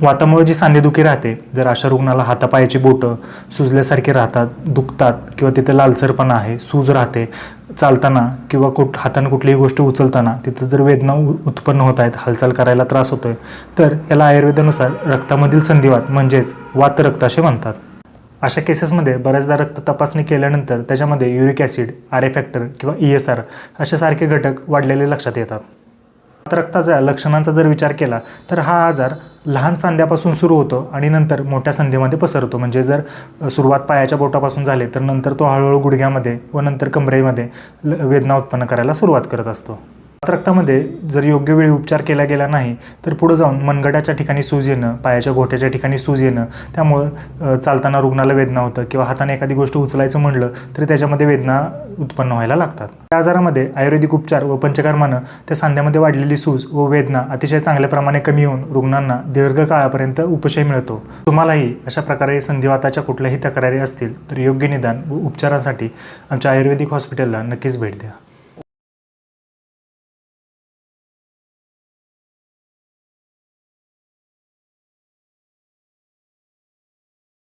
वातामुळे जी सांधेदुखी राहते जर अशा रुग्णाला हातापायाची बोटं सुजल्यासारखी राहतात दुखतात किंवा तिथे लालसरपणा आहे सूज राहते चालताना किंवा कुठ हाताने कुठलीही गोष्ट उचलताना तिथं जर वेदना उ- उत्पन्न होत आहेत हालचाल करायला त्रास होतोय तर याला आयुर्वेदानुसार रक्तामधील संधिवात म्हणजेच वातरक्त असे म्हणतात. अशा केसेसमध्ये बऱ्याचदा रक्त तपासणी केल्यानंतर त्याच्यामध्ये युरिक ॲसिड आर फॅक्टर किंवा ई एस आर अशा सारखे घटक वाढलेले लक्षात येतात. रक्ताच्या लक्षणांचा जर विचार केला तर हा आजार लहान सांध्यापासून सुरू होतो आणि नंतर मोठ्या संधीमध्ये पसरतो. म्हणजे जर सुरुवात पायाच्या बोटापासून झाली तर नंतर तो हळूहळू गुडघ्यामध्ये व नंतर कमरेमध्ये वेदना उत्पन्न करायला सुरुवात करत असतो. रक्तामध्ये जर योग्य वेळी उपचार केला गेला नाही तर पुढे जाऊन मनगटाच्या ठिकाणी सूज येणं पायाच्या घोट्याच्या ठिकाणी सूज येणं त्यामुळं चालताना रुग्णाला वेदना होतं किंवा हाताने एखादी गोष्ट उचलायचं म्हणलं तरी त्याच्यामध्ये वेदना उत्पन्न व्हायला लागतात. त्या आजारामध्ये आयुर्वेदिक उपचार व पंचकर्मानं त्या सांध्यामध्ये वाढलेली सूज व वेदना अतिशय चांगल्या प्रमाणे कमी होऊन रुग्णांना दीर्घकाळापर्यंत उपशय मिळतो. तुम्हालाही अशा प्रकारे संधिवाताच्या कुठल्याही तक्रारी असतील तर योग्य निदान व उपचारांसाठी आमच्या आयुर्वेदिक हॉस्पिटलला नक्कीच भेट द्या.